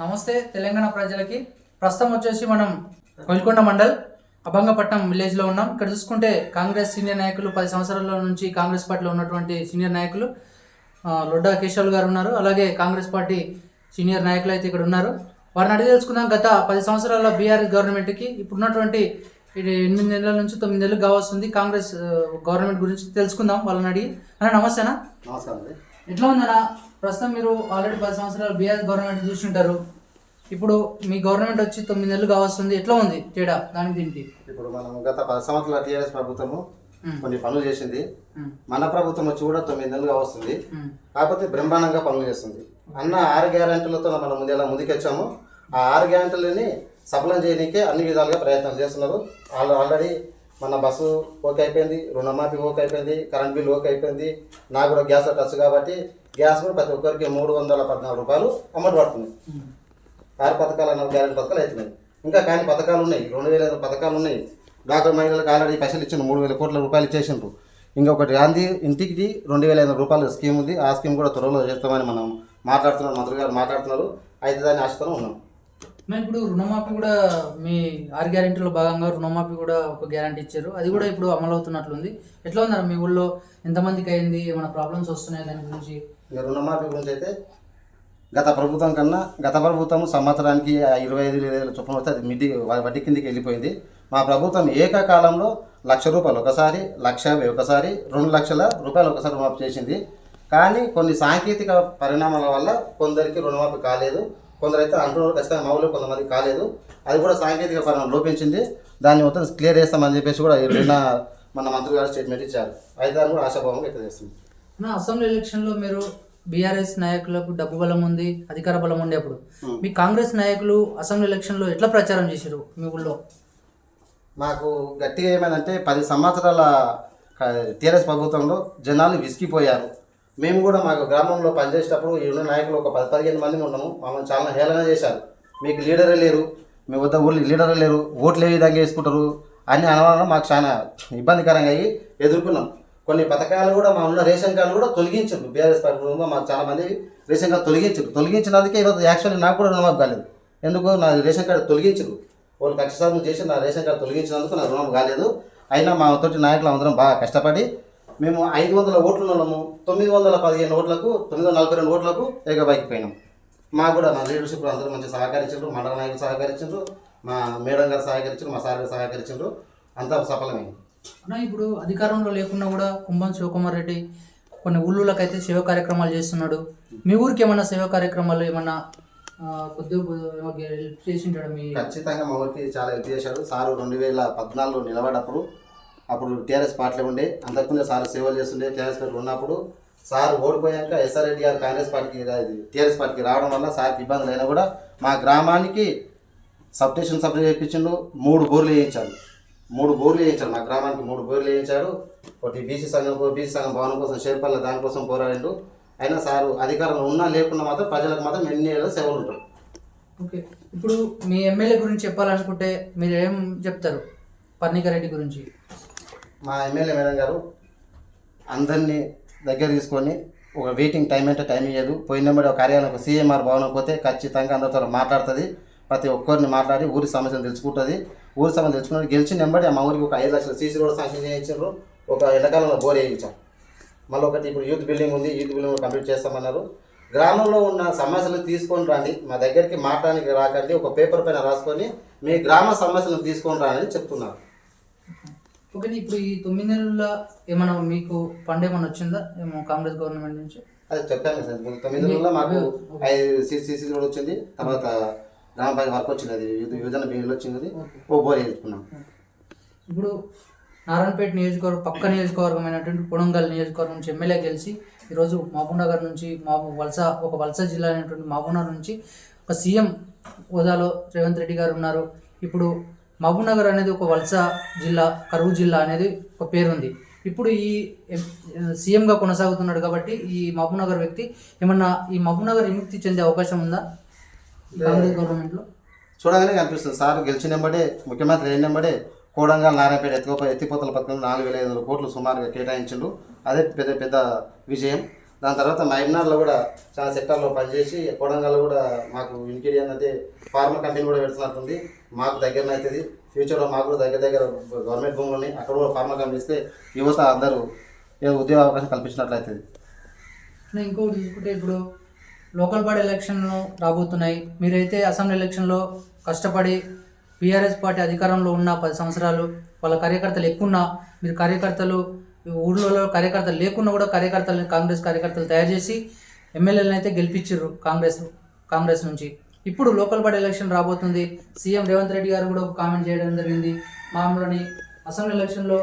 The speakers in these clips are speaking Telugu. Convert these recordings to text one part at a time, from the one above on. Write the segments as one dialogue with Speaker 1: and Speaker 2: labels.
Speaker 1: నమస్తే తెలంగాణ ప్రజలకి. ప్రస్తుతం వచ్చేసి మనం కొల్కొండ మండల్ అభంగపట్నం విలేజ్లో ఉన్నాం. ఇక్కడ చూసుకుంటే కాంగ్రెస్ సీనియర్ నాయకులు పది సంవత్సరాల నుంచి కాంగ్రెస్ పార్టీలో ఉన్నటువంటి సీనియర్ నాయకులు లొడ్డా కేశవ్ గారు ఉన్నారు. అలాగే కాంగ్రెస్ పార్టీ సీనియర్ నాయకులు అయితే ఇక్కడ ఉన్నారు. వారిని అడిగి తెలుసుకుందాం. గత పది సంవత్సరాల బీఆర్ఎస్ గవర్నమెంట్కి ఇప్పుడున్నటువంటి ఎనిమిది నెలల నుంచి తొమ్మిది నెలలు కావస్తుంది. కాంగ్రెస్ గవర్నమెంట్ గురించి తెలుసుకుందాం. వాళ్ళని అడిగి. అన్న నమస్తేనా?
Speaker 2: నమస్కారం
Speaker 1: ఎట్లా ఉందన్న? ప్రస్తుతం మీరు ఆల్రెడీ పది సంవత్సరాలు బీఆర్ గవర్నమెంట్ చూస్తుంటారు ఇప్పుడు మీ గవర్నమెంట్ వచ్చి తొమ్మిది నెలలు కావస్తుంది ఎట్లా ఉంది తేడా? దానికి దీనికి.
Speaker 2: ఇప్పుడు మనం గత పది సంవత్సరాల టీఆర్ఎస్ ప్రభుత్వము. కొన్ని పనులు చేసింది. మన ప్రభుత్వం వచ్చి కూడా తొమ్మిది నెలలుగా వస్తుంది
Speaker 1: మ్మ్.
Speaker 2: కాకపోతే బ్రహ్మాండంగా పనులు చేస్తుంది. అన్న ఆరు గ్యారంటీలతో మనం ముందు ఎలా ముందుకొచ్చామో. ఆ ఆరు గ్యారంటీలని సఫలం చేయడానికే అన్ని విధాలుగా ప్రయత్నాలు చేస్తున్నారు. వాళ్ళు ఆల్రెడీ మన బస్సు ఓకే అయిపోయింది రుణమాఫీ ఓకే అయిపోయింది కరెంట్ బిల్ ఓకే అయిపోయింది నాకు కూడా గ్యాస్ టచ్ కాబట్టి గ్యాస్ కూడా ప్రతి ఒక్కరికి మూడు వందల పద్నాలుగు రూపాయలు అమౌంట్ పడుతుంది. ఆరు పథకాలు అన్న గ్యారెంటీ పథకాలు అవుతున్నాయి ఇంకా కానీ పథకాలు ఉన్నాయి రెండు వేల ఐదు పథకాలు ఉన్నాయి. డాక్టర్ మహిళలకు ఆల్రెడీ పైసలు ఇచ్చిన మూడు వేల కోట్ల రూపాయలు ఇచ్చేసిండ్రు. ఇంకొకటి గాంధీ ఇంటికి రెండు వేల ఐదు రూపాయల స్కీమ్ ఉంది ఆ స్కీమ్ కూడా త్వరలో చేస్తామని మనం మాట్లాడుతున్నాం మంత్రి గారు మాట్లాడుతున్నారు. అయితే దాన్ని ఆశతో ఉన్నాం.
Speaker 1: మేము ఇప్పుడు రుణమాఫీ కూడా మీ ఆరు గ్యారెంటీలో భాగంగా రుణమాఫీ కూడా ఒక గ్యారంటీ ఇచ్చారు. అది కూడా ఇప్పుడు అమలు అవుతున్నట్లుంది ఎట్లా ఉందన్న మీ ఊళ్ళో ఎంతమందికి అయింది? ఏమైనా ప్రాబ్లమ్స్ వస్తున్నాయి దాని గురించి?
Speaker 2: రుణమాఫీ గురించి అయితే గత ప్రభుత్వం కన్నా గత ప్రభుత్వం సంవత్సరానికి ఇరవై ఐదు వేల చొప్పున వస్తే అది మిడ్డి వడ్డీ కిందికి వెళ్ళిపోయింది. మా ప్రభుత్వం ఏకకాలంలో లక్ష రూపాయలు ఒకసారి లక్ష ఒకసారి రెండు లక్షల రూపాయలు ఒకసారి రుణమాఫీ చేసింది. కానీ కొన్ని సాంకేతిక పరిణామాల వల్ల కొందరికి రుణమాఫీ కాలేదు. కొందరైతే అంటున్నారు ఖచ్చితంగా మౌలు కొంతమంది కాలేదు. అది కూడా సాంకేతిక పరిణామం లోపించింది. దాన్ని మొత్తం క్లియర్ చేస్తామని చెప్పేసి కూడా నిన్న మన మంత్రి గారు స్టేట్మెంట్ ఇచ్చారు. అయితే దాన్ని కూడా ఆశాభావం వ్యక్తం చేస్తుంది.
Speaker 1: నా అసెంబ్లీ ఎలక్షన్లో మీరు బీఆర్ఎస్ నాయకులకు డబ్బు బలం ఉంది అధికార బలం ఉండే అప్పుడు.
Speaker 2: Hmm.
Speaker 1: మీ కాంగ్రెస్ నాయకులు అసెంబ్లీ ఎలక్షన్లో ఎట్లా ప్రచారం చేశారు మీ ఊళ్ళో?
Speaker 2: మాకు గట్టిగా ఏమైందంటే పది సంవత్సరాల టీఆర్ఎస్ ప్రభుత్వంలో జనాలు విసిగిపోయారు. మేము కూడా మాకు గ్రామంలో పనిచేసేటప్పుడు ఈ ఉన్న నాయకులు ఒక పది పదిహేను మంది ఉన్నాము. మమ్మల్ని చాలా హేళన చేశారు. మీకు లీడరే లేరు మీ వద్ద ఊళ్ళు లీడరే లేరు ఓట్లు ఏ విధంగా వేసుకుంటారు అని అనడం మాకు చాలా ఇబ్బందికరంగా అయ్యి ఎదుర్కొన్నాం. కొన్ని పథకాలు కూడా మా ఉన్న రేషన్ కార్డు కూడా తొలగించారు. బీఆర్ఎస్ ప్రభుత్వంలో మాకు చాలామంది రేషన్ కార్డు తొలగించారు. తొలగించినందుకే ఈరోజు యాక్చువల్లీ నాకు కూడా రుణమాపు కాలేదు. ఎందుకు? నా రేషన్ కార్డు తొలగించరు. వాళ్ళు కక్షసారం చేసి నా రేషన్ కార్డు తొలగించినందుకు నా రుణం కాలేదు. అయినా మా తోటి నాయకులు అందరం బాగా కష్టపడి మేము ఐదు వందల ఓట్లు ఉన్నాము తొమ్మిది వందల పదిహేను ఓట్లకు తొమ్మిది వందల నలభై రెండు ఓట్లకు ఏకబైకిపోయినాం. మాకు కూడా మా లీడర్షిప్ అందరూ మంచిగా సహకరించారు మండల నాయకులు సహకరించారు మా మేడం గారు సహకరించారు మా సార్ గారు సహకరించారు అంతా సఫలమైంది.
Speaker 1: అన్న ఇప్పుడు అధికారంలో లేకున్నా కూడా కుంభం శివకుమార్ రెడ్డి కొన్ని ఊళ్ళోకైతే సేవ కార్యక్రమాలు చేస్తున్నాడు. మీ ఊరికి ఏమన్నా సేవ కార్యక్రమాలు ఏమన్నా ఆ, కొద్దిగా హెల్ప్ చేసి ఉంటాడు మీ
Speaker 2: ఖచ్చితంగా మా ఊరికి చాలా హెల్ప్ చేశాడు. సారు రెండు వేల పద్నాలుగులో నిలబడ్డప్పుడు అప్పుడు టీఆర్ఎస్ పార్టీలో ఉండే అంతకుముందు సార్ సేవలు చేస్తుండే టీఆర్ఎస్ పార్టీ ఉన్నప్పుడు సార్ ఓడిపోయాక ఎస్ఆర్ రెడ్డి గారు కాంగ్రెస్ పార్టీకి టీఆర్ఎస్ పార్టీకి రావడం వల్ల సార్కి ఇబ్బందులు అయినా కూడా మా గ్రామానికి సబ్స్టేషన్ సప్లై చేయించిండు మూడు బోర్లు వేయించాడు మూడు బోర్లు వేయించాడు మా గ్రామానికి మూడు బోర్లు వేయించాడు ఒకటి బీసీ సంఘం బీసీ సంఘం భవనం కోసం షేర్పల్ల దానికోసం పోరాడిండు. అయినా సారు అధికారంలో ఉన్నా లేకున్నా మాత్రం ప్రజలకు మాత్రం ఎన్ని ఏళ్ళ సేవలు ఉంటాడు
Speaker 1: ఓకే. ఇప్పుడు మీ ఎమ్మెల్యే గురించి చెప్పాలనుకుంటే మీరు ఏం చెప్తారు? పర్ణికారెడ్డి గురించి.
Speaker 2: మా ఎమ్మెల్యే మేడం గారు అందరినీ దగ్గర తీసుకొని ఒక వెయిటింగ్ టైం అంటే టైం ఇవ్వదు పోయిన ఒక కార్యాలయం ఒక సీఎంఆర్ భవనం పోతే ఖచ్చితంగా అందరితో మాట్లాడుతుంది. ప్రతి ఒక్కరిని మాట్లాడి ఊరి సమస్యలు తెలుసుకుంటుంది. ఊరి సమస్య తెలుసుకుని గెలిచిన వెంబడి మా ఊరికి ఒక ఐదు లక్షల సీసీ రోడ్ శాంక్షన్ చేయించారు. ఒక ఎండాకాలంలో బోర్ వేయించాం. మళ్ళీ ఒకటి ఇప్పుడు యూత్ బిల్డింగ్ ఉంది యూత్ బిల్డింగ్ కంప్లీట్ చేస్తామన్నారు. గ్రామంలో ఉన్న సమస్యలు తీసుకొని రాండి మా దగ్గరికి మాట్లాడానికి రాకండి ఒక పేపర్ పైన రాసుకొని మీ గ్రామ సమస్యలను తీసుకొని రాని చెప్తున్నారు.
Speaker 1: ఓకే ఇప్పుడు ఈ తొమ్మిది నెలల ఏమైనా మీకు ఫండ్ ఏమైనా వచ్చిందా? ఏమో కాంగ్రెస్ గవర్నమెంట్ నుంచి.
Speaker 2: అది చెప్పాను సార్ తొమ్మిది నెలల్లో మాకు ఐదు సీసీ కూడా వచ్చింది. తర్వాత గ్రామ పంచాయతీ వర్క్ వచ్చింది అది యువ- యువజన బిల్లు వచ్చింది ఓ బోర్ వేయించుకున్నాం
Speaker 1: ఇప్పుడు నారాయణపేట నియోజకవర్గం పక్క నియోజకవర్గమైనటువంటి కొడంగల్ నియోజకవర్గం నుంచి ఎమ్మెల్యే గెలిచి ఈరోజు మహబూబ్నగర్ నుంచి మహబూ వలస ఒక వలస జిల్లా అయినటువంటి మహబూబ్నగర్ నుంచి ఒక సీఎం హోదాలో రేవంత్ రెడ్డి గారు ఉన్నారు. ఇప్పుడు మహబూబ్నగర్ అనేది ఒక వలస జిల్లా కరువు జిల్లా అనేది ఒక పేరుంది. ఇప్పుడు ఈ సీఎంగా కొనసాగుతున్నాడు కాబట్టి ఈ మహబూబ్నగర్ వ్యక్తి ఏమన్నా ఈ మహబూబ్నగర్ విముక్తి చెందే అవకాశం ఉందా? కాంగ్రెస్ గవర్నమెంట్లో?
Speaker 2: చూడగానే కనిపిస్తుంది. సార్ గెలిచిన వెంబడే ముఖ్యమంత్రి అయిన వెంబడే కోడంగల్ నారాయణపేట ఎత్తుకో ఎత్తిపోతల పథకం నాలుగు వేల ఐదు వందల కోట్లు సుమారుగా కేటాయించిండు. అదే పెద్ద పెద్ద విజయం. దాని తర్వాత మైనార్లో కూడా చాలా సెక్టార్లో పనిచేసి కోడంగల్లో కూడా మాకు ఇంకేది ఏంటంటే ఫార్మా కంపెనీ కూడా పెడుతున్నట్టుంది. మాకు దగ్గరనే అవుతుంది. ఫ్యూచర్లో మాకు కూడా దగ్గర దగ్గర గవర్నమెంట్ భూములు ఉన్నాయి అక్కడ కూడా ఫార్మా కంపెనీ ఇస్తే యువత అందరూ ఉద్యోగ అవకాశం
Speaker 1: కల్పించినట్లయితుంది ఇంకొకటి చూసుకుంటే ఇప్పుడు లోకల్ బాడీ ఎలక్షన్లు రాబోతున్నాయి. మీరైతే అసెంబ్లీ ఎలక్షన్లో కష్టపడి బీఆర్ఎస్ పార్టీ అధికారంలో ఉన్న పది సంవత్సరాలు వాళ్ళ కార్యకర్తలు ఎక్కువ మీరు కార్యకర్తలు ఊళ్ళో కార్యకర్తలు లేకున్నా కూడా కార్యకర్తలు కాంగ్రెస్ కార్యకర్తలు తయారు చేసి ఎమ్మెల్యేలను అయితే గెలిపించారు కాంగ్రెస్ కాంగ్రెస్ నుంచి. ఇప్పుడు లోకల్ బాడీ ఎలక్షన్ రాబోతుంది. సీఎం రేవంత్ రెడ్డి గారు కూడా ఒక కామెంట్ చేయడం జరిగింది. మామూలుని అసెంబ్లీ ఎలక్షన్లో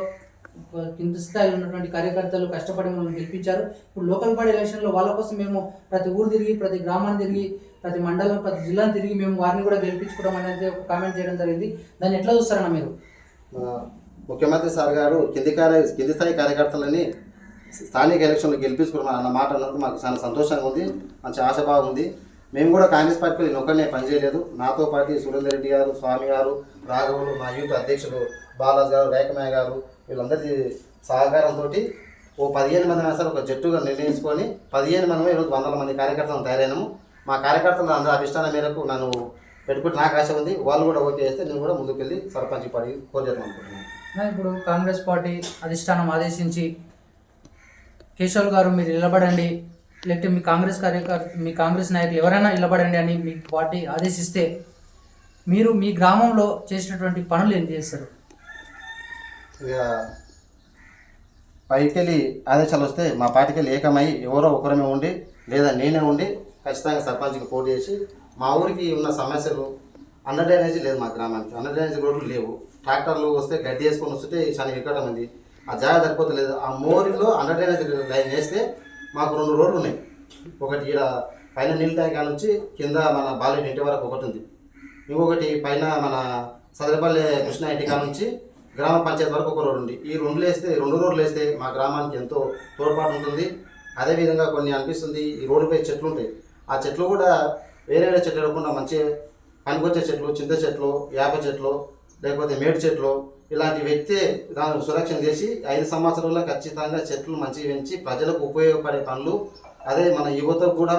Speaker 1: కింద స్థాయిలో ఉన్నటువంటి కార్యకర్తలు కష్టపడి మమ్మల్ని గెలిపించారు. ఇప్పుడు లోకల్ బాడీ ఎలక్షన్లో వాళ్ళ కోసం మేము ప్రతి ఊరు తిరిగి ప్రతి గ్రామాన్ని తిరిగి ప్రతి మండలం ప్రతి జిల్లాను తిరిగి మేము వారిని కూడా గెలిపించుకోవడం అనేది ఒక కామెంట్ చేయడం జరిగింది. దాన్ని ఎట్లా చూస్తారన్న మీరు?
Speaker 2: ముఖ్యమంత్రి సార్ గారు కింది కార్య కింది స్థాయి కార్యకర్తలని స్థానిక ఎలక్షన్లో గెలిపించుకున్నాం అన్న మాట అన్నందుకు మాకు చాలా సంతోషంగా ఉంది. మంచి ఆశాభావం ఉంది. మేము కూడా కాంగ్రెస్ పార్టీలో నేను ఒక్కనే పనిచేయలేదు నాతో పాటు సురేందర్ రెడ్డి గారు స్వామి గారు రాఘవులు మా యూత్ అధ్యక్షుడు బాలాజ్ గారు రేఖమయ్య గారు వీళ్ళందరి సహకారంతో ఓ పదిహేను మంది అసలు ఒక జట్టుగా నిర్ణయించుకొని పదిహేను మంది ఈరోజు వందల మంది కార్యకర్తలు తయారైనాము. మా కార్యకర్తలు అందరూ అభిష్టాన మేరకు నన్ను పెట్టుకుంటే నాకు ఆశ ఉంది. వాళ్ళు కూడా ఓకే చేస్తే నేను కూడా ముందుకు వెళ్ళి సర్పంచ్ పడి కోరుచేద్దాం అనుకుంటున్నాను.
Speaker 1: ఇప్పుడు కాంగ్రెస్ పార్టీ అధిష్టానం ఆదేశించి కేశవులు గారు మీరు నిలబడండి. లేకపోతే మీ కాంగ్రెస్ కార్యకర్త మీ కాంగ్రెస్ నాయకులు ఎవరైనా నిలబడండి అని మీ పార్టీ ఆదేశిస్తే మీరు మీ గ్రామంలో చేసినటువంటి పనులు ఏం చేస్తారు?
Speaker 2: ఇక పైకెళ్ళి ఆదేశాలు వస్తే మా పార్టీకి ఏకమై ఎవరో ఒకరమే ఉండి లేదా నేనే ఉండి ఖచ్చితంగా సర్పంచ్కి పోటీ చేసి మా ఊరికి ఉన్న సమస్యలు అండర్ డ్రైనేజీ లేదు మా గ్రామానికి. అండర్ డ్రైనేజీ రోడ్లు లేవు. ట్రాక్టర్లు వస్తే గడ్డి వేసుకొని వస్తుంటే చాలా ఎక్కడం ఉంది. ఆ జాగా సరిపోతలేదు. ఆ మోరిలో అండర్ డ్రైనేజీ లైన్ వేస్తే మాకు రెండు రోడ్లు ఉన్నాయి. ఒకటి ఈడ పైన నీళ్ళ ట్యాంక్ కాడ నుంచి కింద మన బాలెట్ ఇంటి వరకు ఒకటి ఉంది. ఇంకొకటి పైన మన సదరపల్లి కృష్ణ ఇంటి కాడ నుంచి గ్రామ పంచాయతీ వరకు ఒక రోడ్డు ఉంది. ఈ రెండు వేస్తే రెండు రోడ్లు వేస్తే మా గ్రామానికి ఎంతో తోడ్పాటు ఉంటుంది. అదేవిధంగా కొన్ని అనిపిస్తుంది. ఈ రోడ్డుపై చెట్లు ఉంటాయి. ఆ చెట్లు కూడా వేరే వేరే చెట్లు లేకుండా మంచి పనికొచ్చే చెట్లు చింత చెట్లు వేప చెట్లు లేకపోతే మేడి చెట్లు ఇలాంటి వ్యక్తి దాన్ని సురక్షణ చేసి ఐదు సంవత్సరాల్లో ఖచ్చితంగా చెట్లు మంచిగా పెంచి ప్రజలకు ఉపయోగపడే పనులు. అదే మన యువతకు కూడా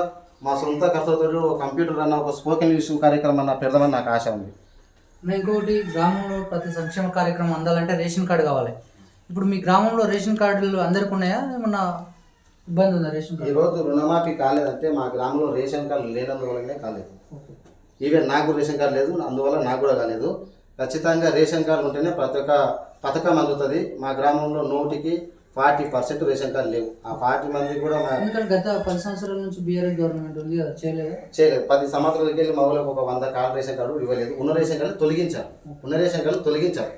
Speaker 2: మా సొంత ఒక కంప్యూటర్ అన్న ఒక స్పోకెన్ ఇంగ్లీష్ కార్యక్రమం అన్న పెడదామని నాకు ఆశ ఉంది.
Speaker 1: నా ఇంకొకటి గ్రామంలో ప్రతి సంక్షేమ కార్యక్రమం అందాలంటే రేషన్ కార్డు కావాలి. ఇప్పుడు మీ గ్రామంలో రేషన్ కార్డులు అందరికి ఉన్నాయా? ఏమన్నా ఇబ్బంది ఉందా రేషన్ కార్డు?
Speaker 2: ఈరోజు రుణమాఫీ కాలేదంటే మా గ్రామంలో రేషన్ కార్డు లేనందువల్లనే కాలేదు. ఈవెన్ నాకు రేషన్ కార్డు లేదు అందువల్ల నాకు కూడా కాలేదు. ఖచ్చితంగా రేషన్ కార్డు ఉంటేనే ప్రతి ఒక్క పథకం అందుతుంది. మా గ్రామంలో నూటికి ఫార్టీ పర్సెంట్ రేషన్ కార్డు లేవు. ఆ ఫార్టీ మంది కూడా
Speaker 1: ఎందుకంటే గత పది సంవత్సరాల నుంచి బీఆర్ఎస్ గవర్నమెంట్ ఉంది కదా చేయలేదా?
Speaker 2: చేయలేదు. పది సంవత్సరాలకి వెళ్ళి మా ఊళ్ళకి ఒక వంద కార్డు రేషన్ కార్డు ఇవ్వలేదు. ఉన్న రేషన్ కార్డు తొలగించారు. ఉన్న రేషన్ కార్డు తొలగించారు.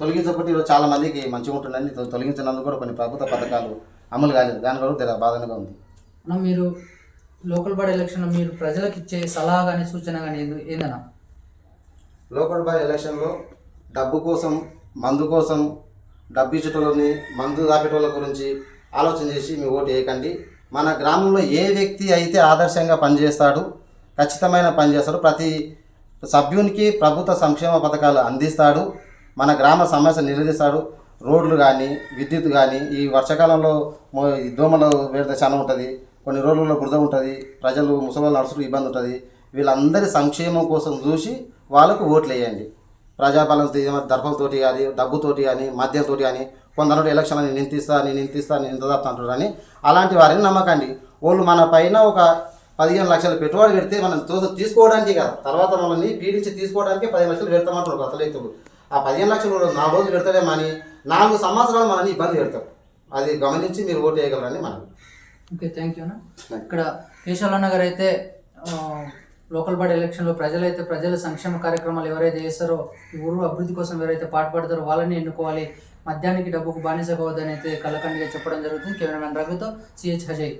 Speaker 2: తొలగించకపోతే ఈరోజు చాలా మందికి మంచిగా ఉంటుందని తొలగించినందుకు కూడా కొన్ని ప్రభుత్వ పథకాలు అమలు కాలేదు. దాని కూడా బాధనగా ఉంది.
Speaker 1: మీరు లోకల్ బాడీ ఎలక్షన్ మీరు ప్రజలకు ఇచ్చే సలహా కానీ సూచన కానీ ఏందన్నా?
Speaker 2: లోకల్ బాయ్ ఎలక్షన్లో డబ్బు కోసం మందు కోసం డబ్బు ఇచ్చేటోళ్ళని మందు దాపేటోళ్ళ గురించి ఆలోచన చేసి మీ ఓటు వేయకండి. మన గ్రామంలో ఏ వ్యక్తి అయితే ఆదర్శంగా పనిచేస్తాడు ఖచ్చితమైన పని చేస్తాడు ప్రతి సభ్యునికి ప్రభుత్వ సంక్షేమ పథకాలు అందిస్తాడు మన గ్రామ సమస్య నిలదీస్తాడు రోడ్లు కానీ విద్యుత్ కానీ ఈ వర్షాకాలంలో దోమలు దోమల వేడితే చాలా ఉంటుంది. కొన్ని రోజుల్లో బురద ఉంటుంది ప్రజలు ముసలి నడుచులు ఇబ్బంది ఉంటుంది. వీళ్ళందరి సంక్షేమం కోసం చూసి వాళ్ళకు ఓట్లు వేయండి. ప్రజాపాలన దర్పంతోటి కానీ డబ్బుతోటి కానీ మద్యంతోటి కానీ కొందరు ఎలక్షన్ అని నేను తీస్తా నేను నింతిస్తా నేను ఇంత తప్ప అంటారు అలాంటి వారిని నమ్మకండి. వాళ్ళు మన పైన ఒక పదిహేను లక్షల పెట్టుబడి పెడితే మనం తీసుకోవడానికి కదా. తర్వాత మనల్ని పీడించి తీసుకోవడానికి పదిహేను లక్షలు పెడతామంటారు కొత్త వ్యక్తులు ఆ పదిహేను లక్షలు నాలుగు రోజులు పెడతాడేమని నాలుగు సంవత్సరాలు మనల్ని ఇబ్బంది పెడతాం అది గమనించి మీరు ఓటు వేయగలరని మనం
Speaker 1: ఓకే థ్యాంక్ యూ అన్న. ఇక్కడ కేశవలన్న గారు అయితే లోకల్ బాడీ ఎలక్షన్లో ప్రజలైతే ప్రజల సంక్షేమ కార్యక్రమాలు ఎవరైతే చేస్తారో ఊరు అభివృద్ధి కోసం ఎవరైతే పాటుపడతారో వాళ్ళని ఎన్నుకోవాలి. మద్యానికి డబ్బుకు బానిస కావద్దని అయితే కళ్ళకండిగా చెప్పడం జరుగుతుంది. కెమెరామెన్ రఘుతో సిహెచ్ అజయ్.